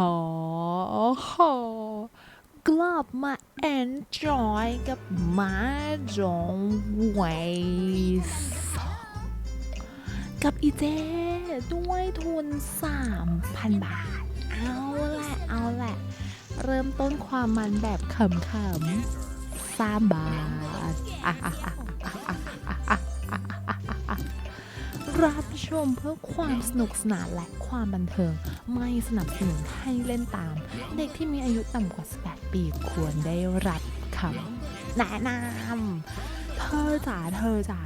ขอกลับมา enjoy กับมาจงไวสกับอีเจด้วยทุน 3,000 บาท เอาแหละ เอาแหละ เริ่มต้นความมันแบบขำๆสามบาท รับชมเพื่อความสนุกสนานแหละ ความบันเทิง ไม่สนับสนุนให้เล่นตาม เด็กที่มีอายุต่ำกว่า 18 ปีควรได้รับคำแนะนำเธอจ๋าเธอจ๋า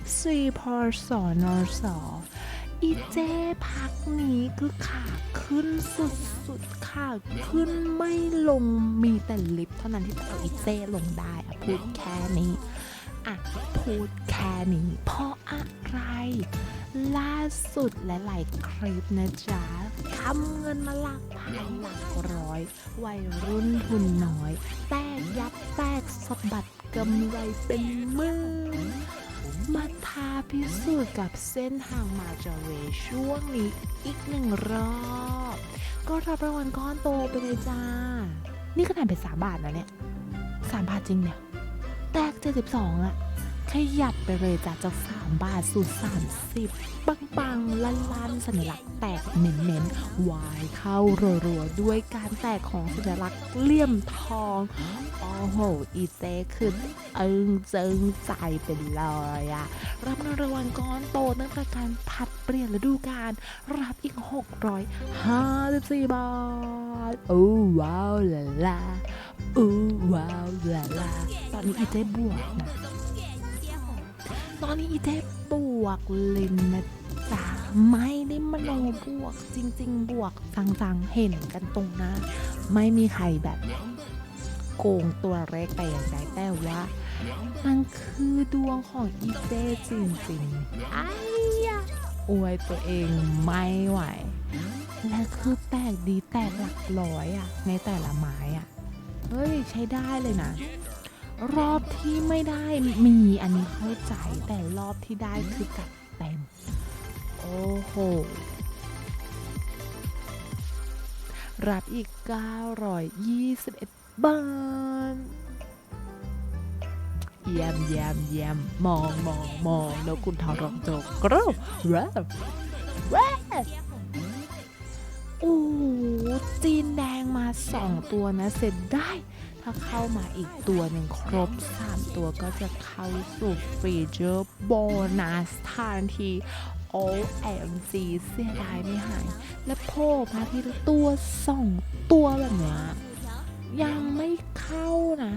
FC พอสอนอสออีเจพักนี้คือขาขึ้นสุดๆขาขึ้นไม่ลงมีแต่ลิฟต์เท่านั้นที่จะเอาอีเจลงได้อะพูดแค่นี้ อะ พูดแค่นี้ เพราะอะไร ล่าสุดและหลายคลิปนะจ๊ะทำเงินมาหลักพันหลักร้อย วัยรุ่นทุนน้อย แตกยับแตกสะบัดกำไรเป็นมื่นมาทาพิสูจน์กับเส้นทางมาจาเวช่วงนี้อีกหนึ่งรอบ ก็รับรางวัลก้อนโตไปเลยจ้า นี่ขนาดเป็นสามบาทนะเนี่ยสามบาทจริงเนี่ย แตก72องอะ ยับไปเลยจากจาก3บาทสู่ 30 ปังปังๆลันลันๆสัญลักษณ์แตกเน้นๆวายเข้ารัวๆด้วยการแตกของสัญลักษณ์เลี่ยมทองโอ้โหอีเตคือเอิงเจิงใจเป็นเลยอะรับเงินรางวัลก้อนโตตั้งแต่การผัดเปลี่ยนฤดูกาลรับอีก 654 บาท โอ้ว้าวลาลาอู้ว้าวลาลาตอนนี้อีเจบวกนะ ตอนนี้อีเจ๊บวกเลยนะจ๊ะไม่ได้มโนบวกจริง ๆ บวกจังๆเห็นกันตรงหนะไม่มีใครแบบโกงตัวเลขไปอย่างใดแต่ว่า มันคือดวงของอีเจจริงๆไอ้ยะอวยตัวเองไม่ไหว และคือแตกดีแตกหลักร้อยอะในแต่ละไม้อะเฮ้ย ใช้ได้เลยนะ รอบที่ไม่ได้มีอันนี้เข้าใจแต่รอบที่ได้คือจัดเต็ม โอ้โห รับอีก 921 บาทเยี่ยมเยี่ยมเยี่ยมมองมองมองแล้วคุณทอรองโจกกรูว้าวว้าวโอ้จีนแดงมาสองตัวนะ เสร็จได้ ถ้าเข้ามาอีกตัวหนึ่งครบ 3 ตัวก็จะเข้าสู่ฟรีเจอร์โบนัสทันที OMG เสียดายไม่หาย และโผล่มาทีละตัวสองตัวแบบเนี้ยยังไม่เข้านะ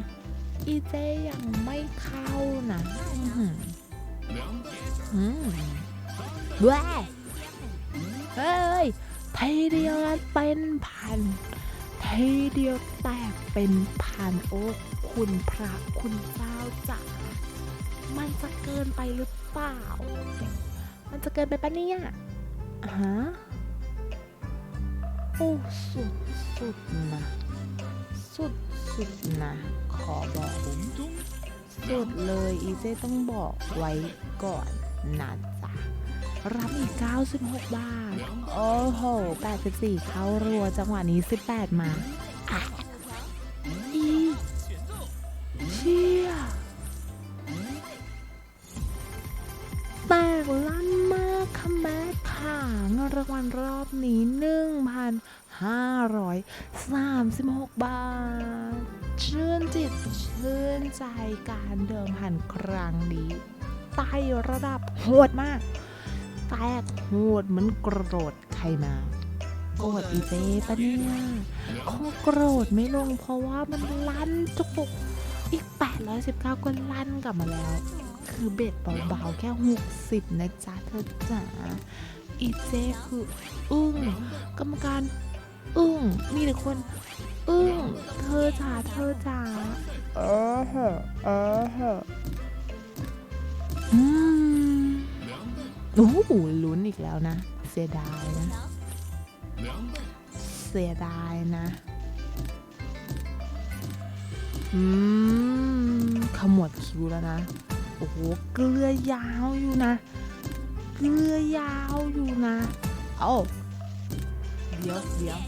อีเจยังไม่เข้านะอื้อหืมแหวะเฮ้ยทีเดียวนเป็นพัน ทีเดียวแตกเป็นพันโอ้คุณพระคุณเจ้าจ๋ามันจะเกินไปหรือเปล่า มันจะเกินไปปะเนี่ยฮะโอ้สุดสุดนะสุดสุดนะ ขอบอกสุดเลยอีเจต้องบอกไว้ก่อนนะจ๊ะ รับอีก 96 บาท โอ้โห 84 เข้ารัวจังหวะนี้ 18 มาอีเชี่ยแตกลั่นมากค่ะแม่ค่ะเงินรางวัลรอบนี้1,536 บาท ชื่นจิตชื่นใจการเดิมพันครั้งนี้ไต่ระดับโหดมาก แตกโหดเหมันโกรธใครมาโกรธอีเจปะเนี่ยคงโกรธไม่ลงเพราะว่ามันลั่นจุกๆอีก 819 ก็ลั่นกลับมาแล้ว คือเบ็ดเบาๆ แค่ 60 นะจ๊ะเธอจ๋าอีเจคืออึ้งกรรมการอึ้งมีแต่คนอึ้งเธอจ๋าเธอจ๋าเออเหอะเออเหอะอืม โอ้โหลุ้นอีกแล้วนะ เสียดายนะ เสียดายนะอืมขมวดคิ้วแล้วนะ โอ้โห เกลือยาวอยู่นะ เกลือยาวอยู่นะ เอาเดี๋ยวเดี๋ยว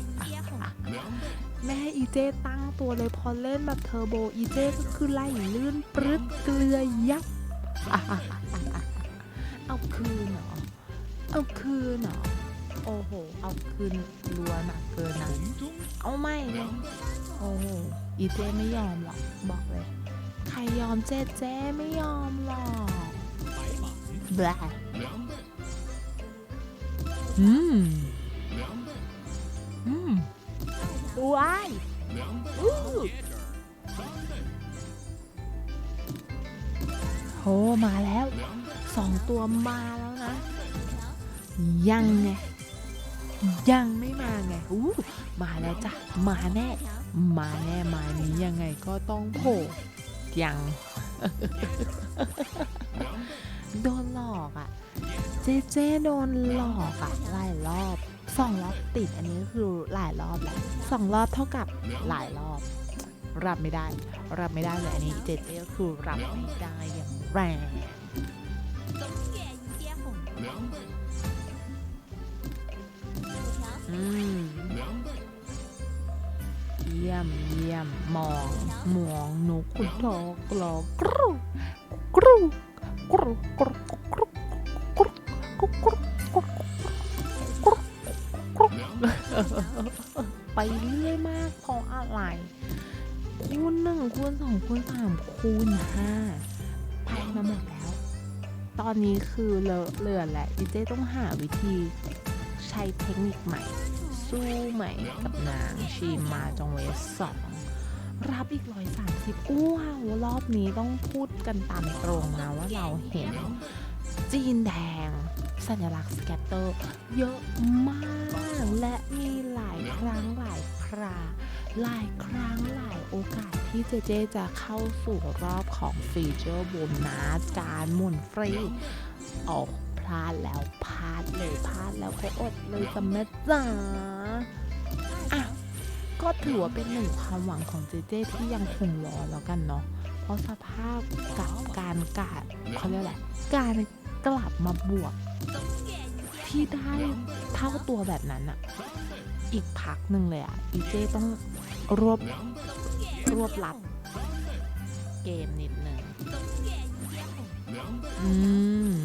แม่อีเจตั้งตัวเลยพอเล่นแบบเทอร์โบอีเจก็คือไล่ลื่นปรึ๊ดเกลือยับ เอาคืนเหรอ เอาคืนเหรอ โอ้โห เอาคืนรัวหนักเกินนะเอาไม่เลยโอ้โห อีเจไม่ยอมหรอก บอกเลย ใครยอมเจเจไม่ยอมหรอกแบลอืม อืมว้ายอู้โหมาแล้ว สองตัวมาแล้วนะ ยังไง ยังไม่มาไงอู้มาแล้วจ้ะ มาแน่ มาแน่มานี้ยังไงก็ต้องโผล่ยัง โดนหลอกอะ่ะ เจเจโดนหลอกอะ่ะหลายรอบสองรอบติดอันนี้คือหลายรอบแหละสองรอบเท่ากับหลายรอบ รับไม่ได้ รับไม่ได้เลยอันนี้เจเจก็คือรับไม่ได้อย่างแรง อืมเยี่ยมเยี่ยมมองมองหนูขุนทองกรอกรูกรูกรูกรูกรูกรูกรูกรูกรูกรูกรูไปเรื่อยมากเพราะอะไรคูณหนึ่งคูณสองคูณสามคูณห้าไปมาหมดแล้ว ตอนนี้คือเลอะเลือนแหละดิเจต้องหาวิธีใช้เทคนิคใหม่ สู้ใหม่กับนางชีมาจงเวสสองรับอีกร้อยสามสิบว้าวรอบนี้ต้องพูดกันตามตรงนะว่าเราเห็นจีนแดง สัญลักษณ์สแกตเตอร์ เยอะมากและมีหลายครั้งหลายครา หลายครั้งหลายโอกาสที่เจเจจะเข้าสู่รอบของฟีเจอร์โบนัสการหมุนฟรีออกพลาดแล้วพลาดเลยพลาดแล้วก็อดเลยจำแม่จ๋าอะก็ถือว่าเป็นหนึ่งความหวังของเจเจที่ยังคงรอแล้วกันเนาะเพราะสภาพกับการกาดเขาเรียกอะไรการกลับมาบวก ที่ได้เท่าตัวแบบนั้นอะอีกพักหนึ่งเลยอะอีเจต้อง รวบรวบลัด เกมนิดหนึ่งอืม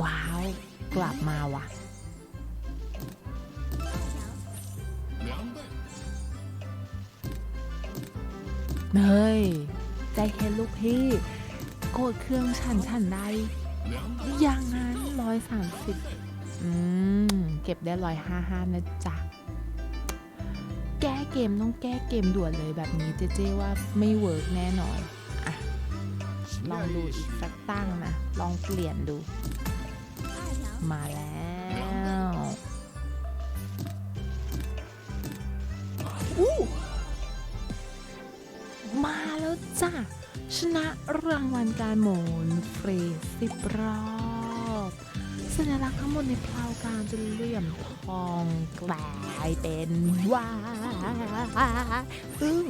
ว้าว กลับมาว่ะ เฮ้ย ใจเย็นลูกพี่ โกดเครื่องฉันฉันได้อย่างนั้นร้อยสามสิบอืม เก็บได้ร้อยห้าห้านะจ๊ะ เกมต้องแก้เกมด่วนเลยแบบนี้เจเจว่าไม่เวิร์กแน่นอนอะลองดูอีกสักตั้งนะ ลองเปลี่ยนดู มาแล้วอู้มาแล้วจ้ะ ชนะรางวัลการหมุนฟรีสิบรอบ สัญลักษณ์ทั้งหมดในพลาวกลางจะเหลี่ยมทองกลายเป็นว่าซึ่ง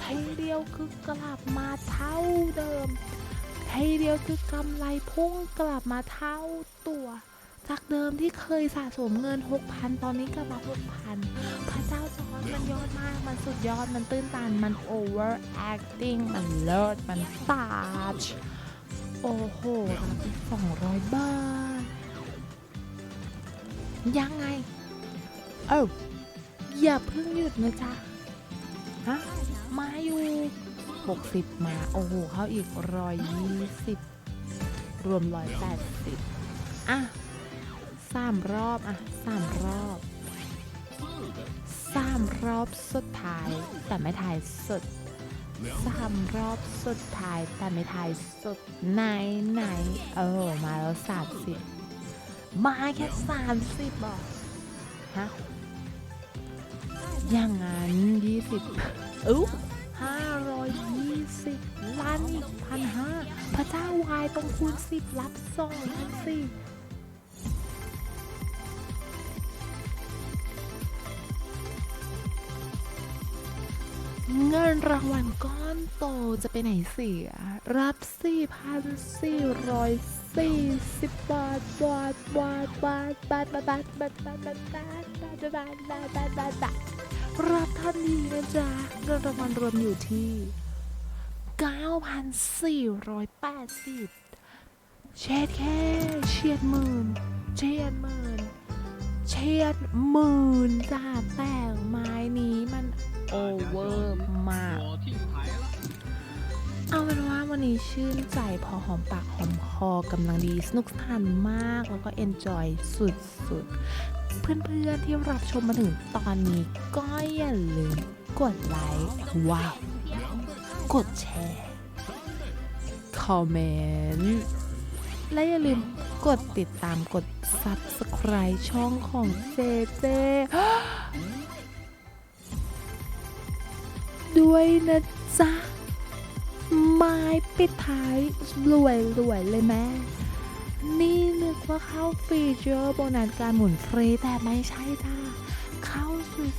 ไทยเดียวคือกลับมาเท่าเดิม ไทยเดียวคือกำไรพุ่งกลับมาเท่าตัวจากเดิมที่เคยสะสมเงิน 6,000 ตอนนี้กลับมา6,000 พระเจ้าจอร์มันยอดมาก มันสุดยอด มันตื้นตัน มัน over acting มันเลิศ มันตาช โอ้โหรับอีก200 บาท ยังไง เอ้าอย่าเพิ่งหยุดนะจ๊ะฮะมาอยู่ 60 มา โอ้โห เข้าอีก120รวม180อะสามรอบ อะสามรอบสามรอบสุดท้าย แต่ไม่ถ่ายสุดสามรอบสุดท้ายแต่ไม่ถ่ายสุดไหนไหน เออ มาแล้วสามสิบ มาแค่สามสิบบอกฮะอย่างนั้นยี่สิบอู้ห้าร้อยยี่สิบล้านอีกพันห้าพระเจ้าวายต้องคูณสิบรับสองพันสี่ รางวัลก้อนโตจะไปไหนเสีย รับ4,440บาทบาทบาทบาทบาทบาทบาทบาทบาทบาทบาทแบดแบดแบดแบดแบดรับทันทีนะจ๊ะเงินรางวัลรวมอยู่ที่ 9,480 เช็ดแค่เฉียดหมื่นเฉียดหมื่นเฉียดหมื่นจ้าแต่ไม้นี้มัน โอเวอร์มาก เอาเป็นว่าวันนี้ชื่นใจพอหอมปากหอมคอกำลังดีสนุกสนานมาก แล้วก็เอนจอยสุดๆ เพื่อนๆที่รับชมมาถึงตอนนี้ก็อย่าลืมกดไลค์ว้าวกดแชร์ คอมเมนต์ และอย่าลืมกดติดตามกด Subscribe ช่องของเจเจ ด้วยนะจ๊ะ ไม้ปิดท้ายรวยรวยเลยแม่ นี่นึกว่าเข้าฟีเจอร์โบนัสการหมุนฟรีแต่ไม่ใช่จ้าเข้า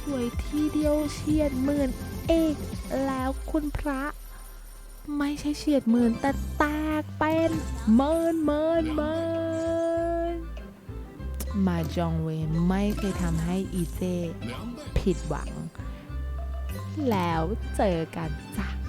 สวยๆทีเดียวเฉียดหมื่นเอกแล้วคุณพระ ไม่ใช่เฉียดหมื่นแต่แตกเป็นหมื่นหมื่นหมื่นมาจองเวไม่เคยทำให้อีเจผิดหวัง แล้วเจอกันจ้ะ